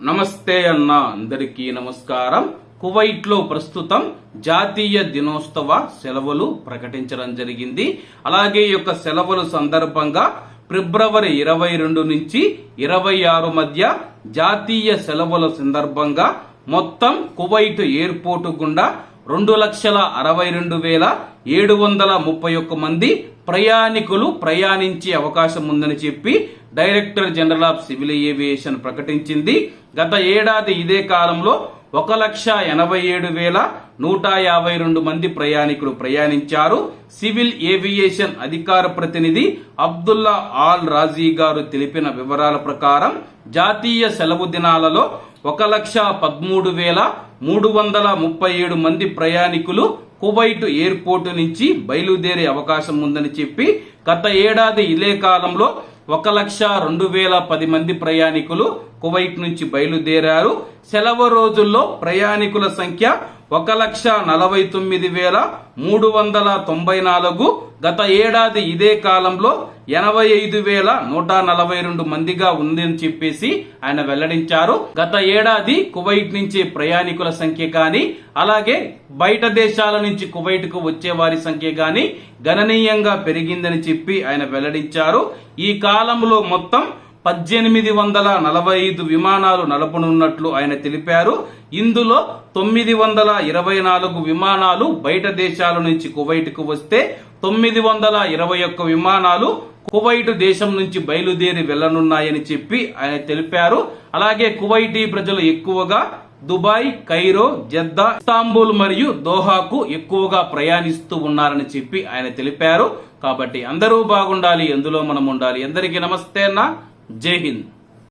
నమస్తే అన్న అందరికీ నమస్కారం. కువైట్లో ప్రస్తుతం జాతీయ దినోత్సవ సెలవులు ప్రకటించడం జరిగింది. అలాగే ఈ యొక్క సెలవుల సందర్భంగా ఫిబ్రవరి ఇరవై రెండు నుంచి ఇరవై ఆరు మధ్య జాతీయ సెలవుల సందర్భంగా మొత్తం కువైట్ ఎయిర్పోర్టు గుండా రెండు లక్షల అరవై రెండు వేల ఏడు వందల ముప్పై ఒక్క మంది ప్రయాణికులు ప్రయాణించే అవకాశం ఉందని చెప్పి director general of civil aviation ప్రకటించింది. గత ఏడాది ఇదే కాలంలో ఒక లక్ష ఎనభై ఏడు వేల నూట యాభై రెండు మంది ప్రయాణికులు ప్రయాణించారు. సివిల్ ఏవియేషన్ అధికార ప్రతినిధి అబ్దుల్లా ఆల్ రాజీ గారు తెలిపిన వివరాల ప్రకారం జాతీయ సెలవు దినాలలో ఒక లక్ష పదమూడు వేల మూడు వందల ముప్పై ఏడు మంది ప్రయాణికులు కువైట్ ఎయిర్పోర్టు నుంచి బయలుదేరే అవకాశం ఉందని చెప్పి గత ఏడాది ఇదే కాలంలో ఒక లక్ష రెండు వేల పది మంది ప్రయాణికులు కువైట్ నుంచి బయలుదేరారు. సెలవు రోజుల్లో ప్రయాణికుల సంఖ్య ఒక లక్ష నలభై తొమ్మిది వేల మూడు వందల తొంభై నాలుగు గత ఏడాది ఇదే కాలంలో ఎనభై ఐదు వేల నూట నలభై రెండు మందిగా ఉందని చెప్పేసి ఆయన వెల్లడించారు. గత ఏడాది కువైట్ నుంచి ప్రయాణికుల సంఖ్య కానీ అలాగే బయట దేశాల నుంచి కువైట్కు వచ్చే వారి సంఖ్య కానీ గణనీయంగా పెరిగిందని చెప్పి ఆయన వెల్లడించారు. ఈ కాలంలో మొత్తం పద్దెనిమిది వందల నలభై ఐదు విమానాలు నడపనున్నట్లు ఆయన తెలిపారు. ఇందులో తొమ్మిది వందల ఇరవై నాలుగు విమానాలు బయట దేశాల నుంచి కువైట్కు వస్తే తొమ్మిది వందల ఇరవై ఒక్క విమానాలు కువైట్ దేశం నుంచి బయలుదేరి వెళ్ళనున్నాయని చెప్పి ఆయన తెలిపారు. అలాగే కువైటీ ప్రజలు ఎక్కువగా దుబాయ్ కైరో జద్దా ఇస్తాంబుల్ మరియు దోహాకు ఎక్కువగా ప్రయాణిస్తూ ఉన్నారని చెప్పి ఆయన తెలిపారు. కాబట్టి అందరూ బాగుండాలి ఎందులో మనం ఉండాలి. అందరికీ నమస్తే అన్న. जय हिंद।